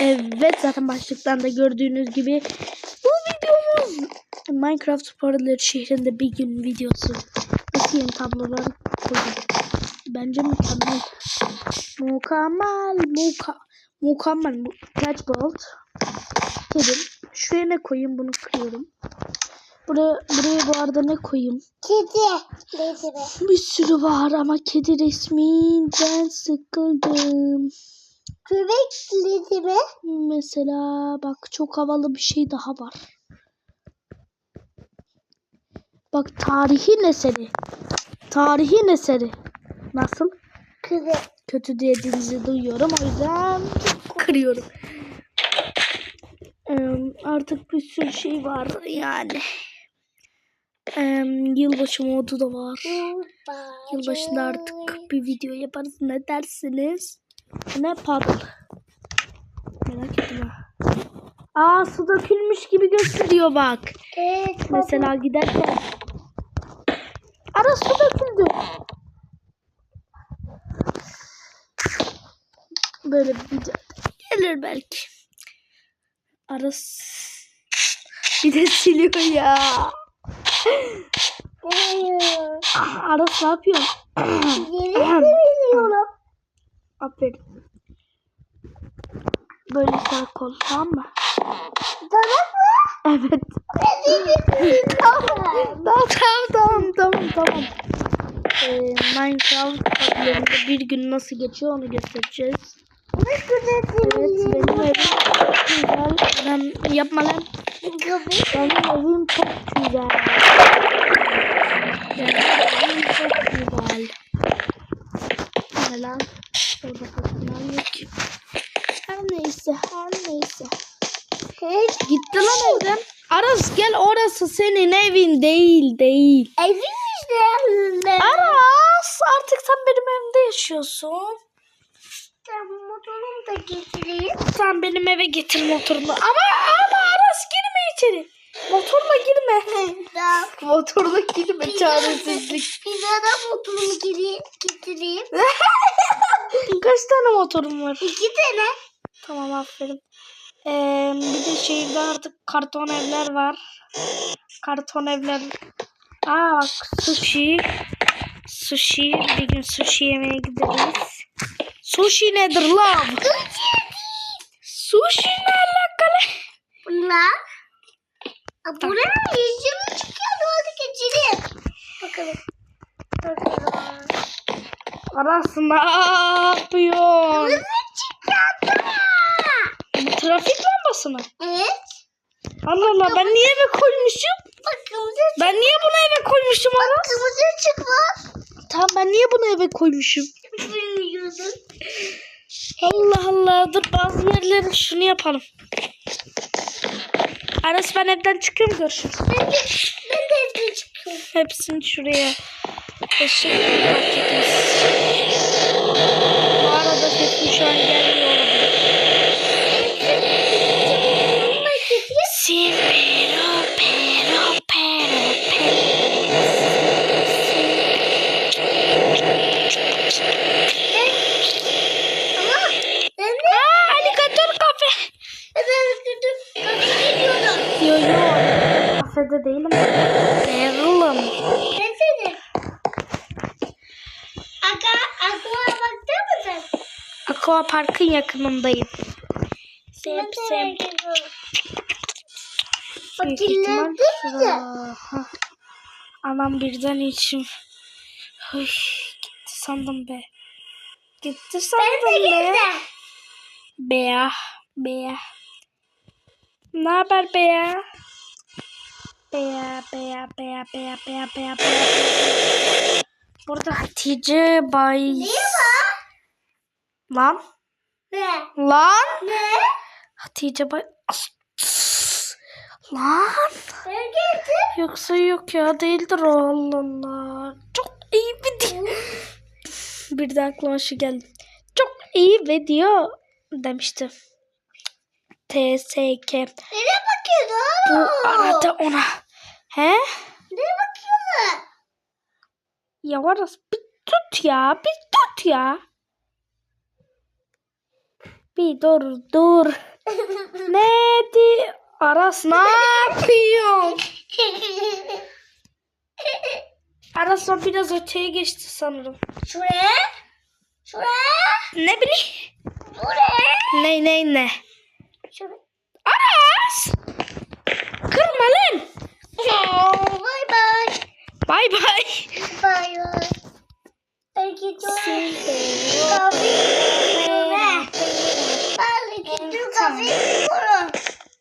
Evet zaten başlıktan da gördüğünüz gibi bu videomuz Minecraft Spoiler şehrinde bir gün videosu. Nasıl yeni tablolar koydum. Bence mükemmel. Mükemmel. Muka, mükemmel. Kaç bolt? Dedim. Şuraya ne koyayım bunu kırıyorum. Buraya, buraya bu arada ne koyayım? Kedi. Kedi. Bir sürü var ama kedi resminden sıkıldım. Kedi mi? Mesela bak çok havalı bir şey daha var. Bak tarihin eseri. Tarihin eseri. Nasıl? Kedi. Kötü dediğinizi duyuyorum o yüzden kırıyorum. Ee, artık bir sürü şey var yani. Ee, yılbaşı modu da var. Yılbaşında artık bir video yaparız. Ne dersiniz? Ne paddle? Merak ha. Aa su dökülmüş gibi gösteriyor bak. Evet. Mesela giderken. Ara su döküldü. Böyle bir gelir belki. Aras bir de siliyor ya. Aras ne yapıyorsun? Yeni biliyorum. Aferin. Böyle sağ kol tamam mı? Tamam mı? Evet. Tamam. Tamam tamam tamam tamam. Ee, Minecraft adlarında bir gün nasıl geçiyor onu göstereceğiz. Evet benim evim çok güzel. Ben yapma lan. Benim evim çok güzel. Benim evim çok güzel. Ne lan? Yok ki. Her neyse her neyse. Gitti lan evden. Aras gel orası senin evin değil değil. Evim işte. Aras artık sen benim evimde yaşıyorsun. Ben motorumu da getireyim. Sen benim eve getir motorunu. Ama ama Aras girme içeri. Motorla girme. Motorla girme çaresizlik. Bir daha motorumu geri getireyim. Kaç tane motorum var? İki tane. Tamam aferin. Ee, bir de şehirde artık karton evler var. Karton evler. Aa bak sushi. Sushi. Bir gün sushi yemeye gideriz. Sushi nedir lan? Sushi ne alakalı? Bunlar. Buraya yüzüm çıkıyor. Hadi geçelim. Bakalım. Bakalım. Aras ne yapıyorsun? Yüzüm çıkardı. Bu trafik lambası mı? Evet. Allah Allah ben niye eve koymuşum? Bak kırmızı, Ben niye bunu eve koymuşum Aras? kırmızı ışık var. Tamam ben niye bunu eve koymuşum? Bilmiyordum. Allah Allah dur bazı yerleri şunu yapalım. Aras ben evden çıkıyorum görüşürüz. Ben de, ben de evde çıkıyorum. Hepsini şuraya. Fark etmez. Bu arada sesim şu an gelmiyor olabilir. Kafede değilim. Barrel'ım. Ne senin? Aga, aklıma baktın mı sen? Aqua Park'ın yakınındayım. Sep sep. kirlendi mi. Anam birden içim. Hıy, gitti sandım be. Gitti sandım be. Bea. Bea. Ne haber Bea? Bea, Bea, Bea, Bea, Bea, Bea, Bea. Burada Hatice Bay... Ne var? Lan? Ne? Lan? Ne? Hatice Bay... Lan? Ben geldim. Yoksa yok ya değildir o Allah Allah. Çok iyi video. Bir de aklıma şu geldi. Çok iyi video demişti. TSK. Nereye bakıyorsun? Bu arada ona. He? Nereye bakıyorsun? Ya Aras bir tut ya. Bir tut ya. Bir dur dur. ne di? Aras ne yapıyorsun? Aras o biraz öteye geçti sanırım. Şuraya. Şuraya. Ne bileyim. Buraya. Ne ne ne? Şuraya. Aras! Kırma lan. Bay bay. Bay bay. Bay bay.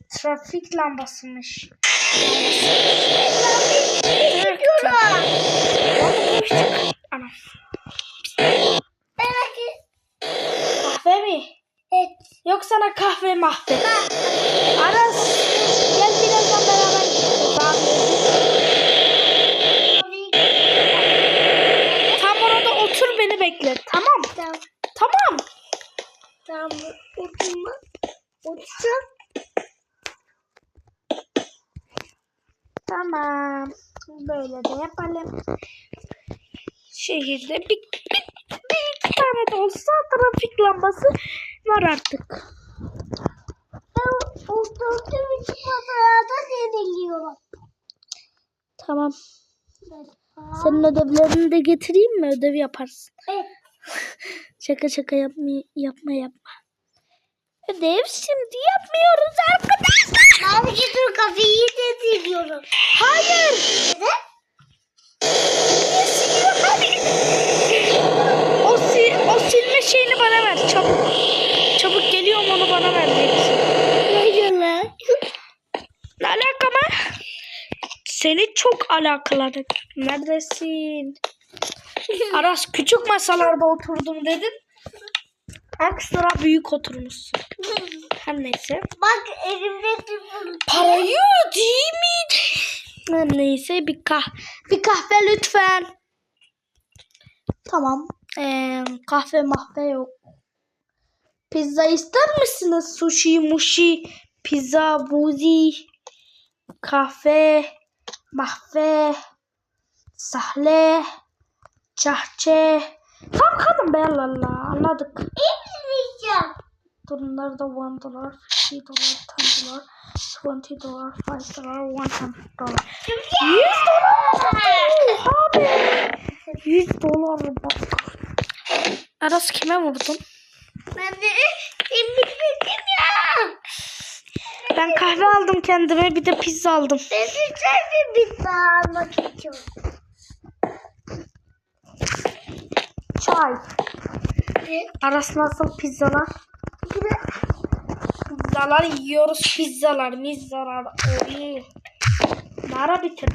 Trafik lambasıymış. Ana. Kahve mi? Evet. Yok sana kahve mahve. Aras. Gel Tam orada otur beni bekle. Tamam. Tamam. Tamam. Tamam. Oturma. Oturacağım. Tamam. Böyle de yapalım. Şehirde bir, bir, bir iki tane de olsa trafik lambası var artık. Ben oturduğum için fotoğrafta deniliyorum. Tamam. Senin ödevlerini de getireyim mi? Ödev yaparsın. Evet. Şaka şaka yapma yapma yapma. Ödev şimdi yapmıyoruz arkadaşlar. Mavi dur kafeyi de deniyorum. Hayır. Neden? O, si o silme şeyini bana ver çabuk. Çabuk geliyorum onu bana vereceksin. Hayır lan. Ne alaka mı? Seni çok alakalı. Neredesin? Aras küçük masalarda oturdum dedin. Ekstra büyük oturmuşsun. Her neyse. Bak elimde. Parayı değil miydi? Her neyse bir kah bir kahve lütfen. Tamam. Ee, kahve mahve yok. Pizza ister misiniz? Sushi, mushi, pizza, buzi, kahve, mahve, sahle, çahçe. Tamam kadın be Allah anladık. İzleyeceğim. Bunlar da 1 dolar, 50 dolar, 10 dolar, 20 dolar, 5 dolar, 100 dolar. 100 dolar! Oha be! 100 dolar bak. Aras kime vurdun? Ben de temizledim ya. Ben kahve aldım kendime bir de pizza aldım. Ben de bir pizza almak istiyorum. Çay. Ne? Aras nasıl pizzalar? Pizzalar yiyoruz pizzalar, mizzalar. Oy. Nara bitir.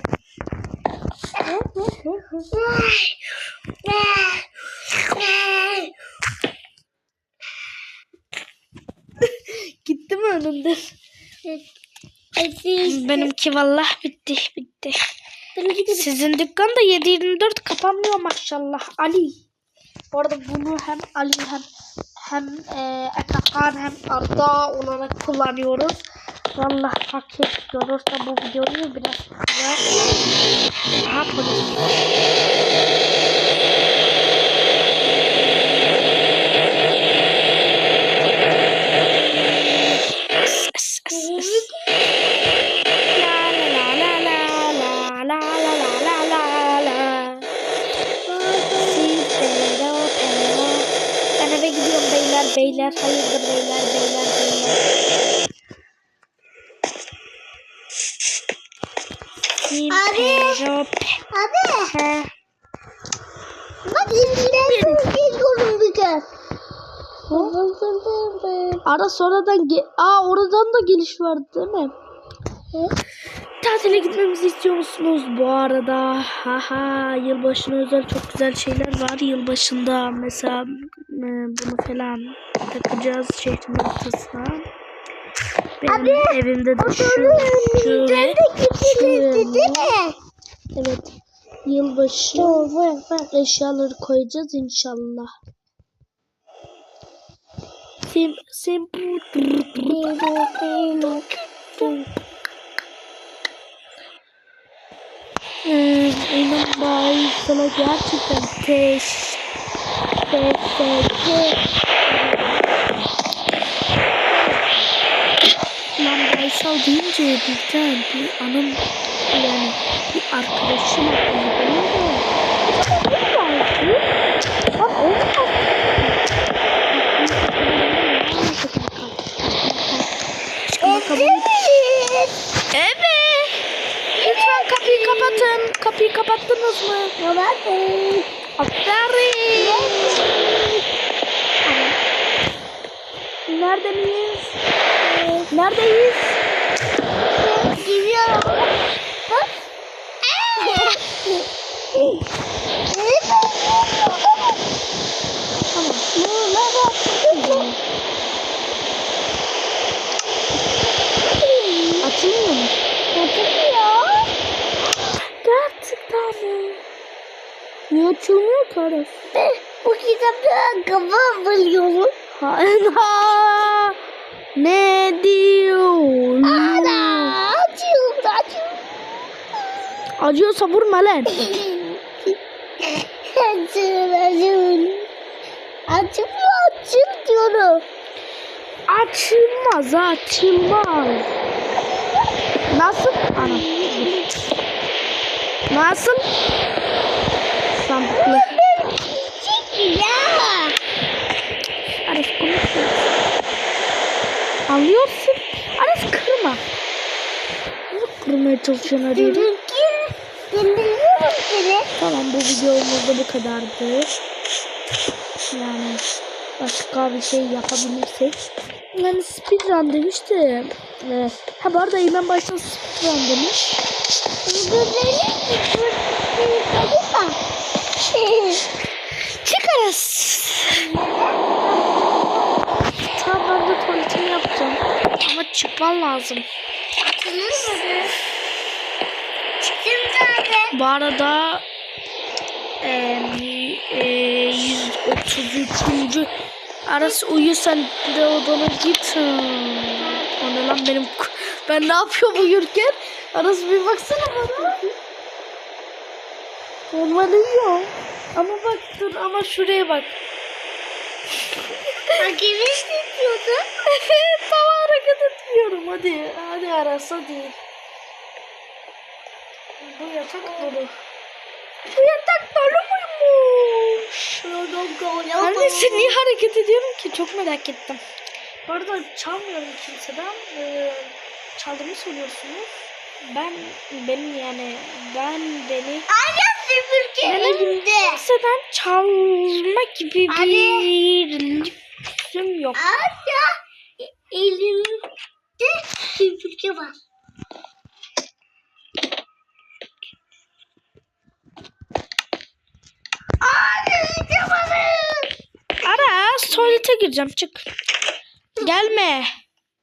Gitti mi önünde? Benimki vallahi bitti bitti. Sizin dükkan da 7-24 kapanmıyor maşallah Ali. Bu arada bunu hem Ali hem hem e, Atakan hem Arda olarak kullanıyoruz. Vallahi fakir görürse bu videoyu biraz daha polis. Ara sonradan ge Aa oradan da geliş vardı değil mi? Tatile gitmemizi istiyor musunuz bu arada? Haha yılbaşına özel çok güzel şeyler var. Yılbaşında mesela e, bunu falan takacağız şehrin ortasına. Benim evimde de şu, şu ve şu ve Değil mi? Evet. Yılbaşı eşyaları koyacağız inşallah. Sim, sim. İnan bay sana gerçekten teş teş teş İnan Baysal deyince birden bir anım yani bir arkadaşım aklıma geliyor. Çok iyi oldu. Bak o kadar. Kapattınız mı? Kapatın. Aferin. Nerede miyiz? Neredeyiz? Gidiyorum. Bak. Tamam. Açılmıyor açılmıyor ki Aras? Bu kitapta kafa buluyorum. Ha, ne diyor? Ana açıyorum da açıyorum. Acıyorsa vurma lan. Açın açın. Açılmıyor açın diyorum. Açılmaz, açılmaz. Nasıl? Ana. Nasıl? Ya. Aras konuşuyor. Anlıyorsun. Aras kırma. Niye kırmaya çalışıyorsun arayı? Tamam bu videomuz da bu kadardı. Yani başka bir şey yapabilirsek. Yani speedrun demişti. Ee, ha bu arada Eymen başta speedrun demiş. Güzelim Çıkarız. Tamam ben de tuvaletimi yapacağım. Ama çıkman lazım. Çıktım zaten. Bu arada e, e, 133. Arası uyu sen de odana git. O ne lan benim ben ne yapıyorum uyurken? Arası bir baksana bana. Normal uyuyor. Ama bak dur ama şuraya bak. Hakemi istiyordun. tamam hareket etmiyorum hadi. Hadi Aras hadi. Bu yatak dolu. Bu yatak dolu muymuş? Annesi niye hareket ediyorum ki? Çok merak ettim. Bu arada çalmıyorum kimseden. Ee, çaldığımı söylüyorsunuz. Ben, benim yani, ben beni Aynen süpürge elimde. kimseden çalma gibi bir lüksüm yok. Aynen elimde süpürge var. Aynen yapalım. Aras tuvalete gireceğim çık. Gelme.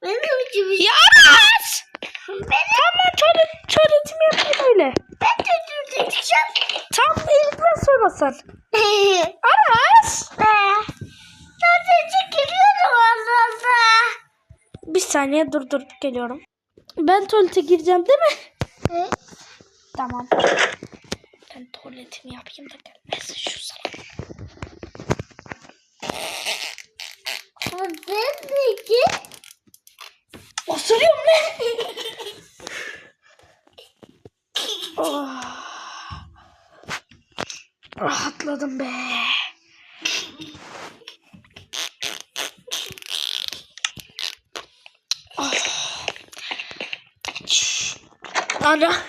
Benim için Ya Aras! Tamam tuvalet, tuvaletimi yapayım öyle. ben de tutacağım. Tam ilgilen sonra sen. Aras! Sadece giriyorum aslında. Bir saniye dur dur geliyorum. Ben tuvalete gireceğim değil mi? Tamam. Ben tuvaletimi yapayım da gelmesin şu sana. Ben de ki Osuruyorum ne? oh. Rahatladım be. Oh. Ana.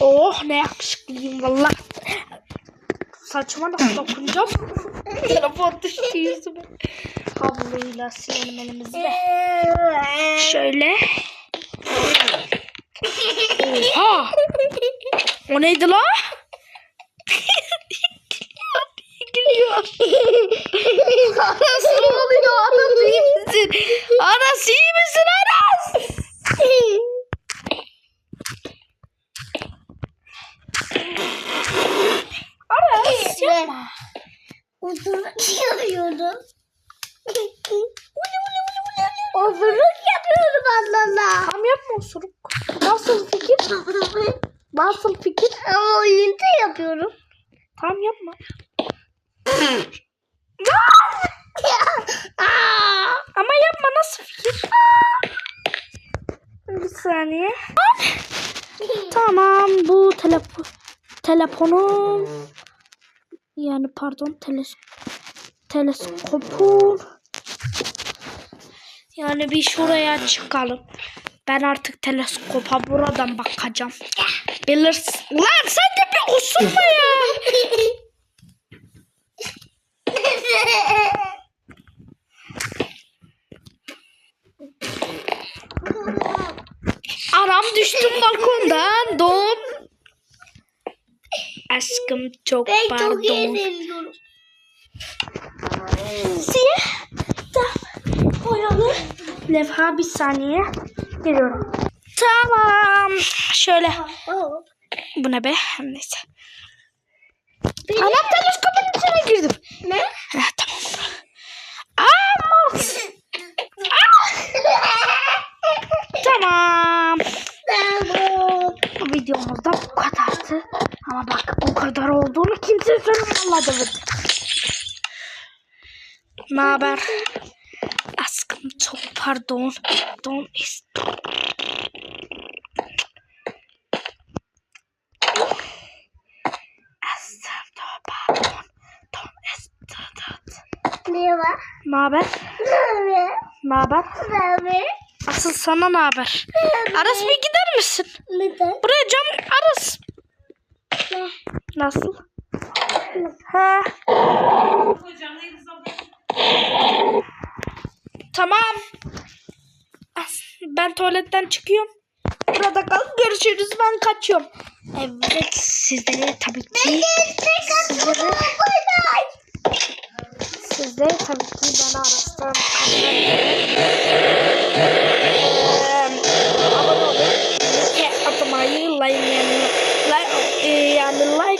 oh ne yakışıklıyım valla. Saçıma da dokunacağım. Telefon düştü yüzüme. Havluyla silelim elimizi. Şöyle. Oha! O neydi la? Gülüyor. Anas ne oluyor? Anas iyi misin? Anas iyi misin Anas? Anas yapma. Uzunluk yapıyordum. Uzunluk yapıyorum aslında. Tam yapma osuruk. Nasıl fikir? Nasıl fikir? Ama oyunda yapıyorum. Tam yapma. Aa! Ama saniye. Tamam bu telefon telefonum yani pardon teles teleskopum yani bir şuraya çıkalım. Ben artık teleskopa buradan bakacağım. Bilirsin. Lan sen de bir osurma ya. Anam düştüm balkondan. Don. Aşkım çok ben pardon. çok iyi seviyorum. Siyah. Tamam. Boyalı. Levha bir saniye. Geliyorum. Tamam. Şöyle. Bu ne be? Neyse. Anam teleskopun içine girdim. Ne? Heh, tamam. Aa! Tamam. Bu videomuzda bu kadardı. Ama bak bu kadar olduğunu kimse söylemedi. Ne haber? Aşkım çok pardon. Don is... Aşkım çok pardon. Don is... Ne var? Ne haber? Ne? Ne haber? Ne? Asıl sana ne haber? Aras bir gider misin? Neden? Buraya cam arız. Nasıl? Ha. Tamam. Ben tuvaletten çıkıyorum. Burada kal. Görüşürüz. Ben kaçıyorum. Evet. Sizlere tabii ki sizlere, sizlere tabii ki beni araştırın. Abone olun. sama lain yang lain yang lain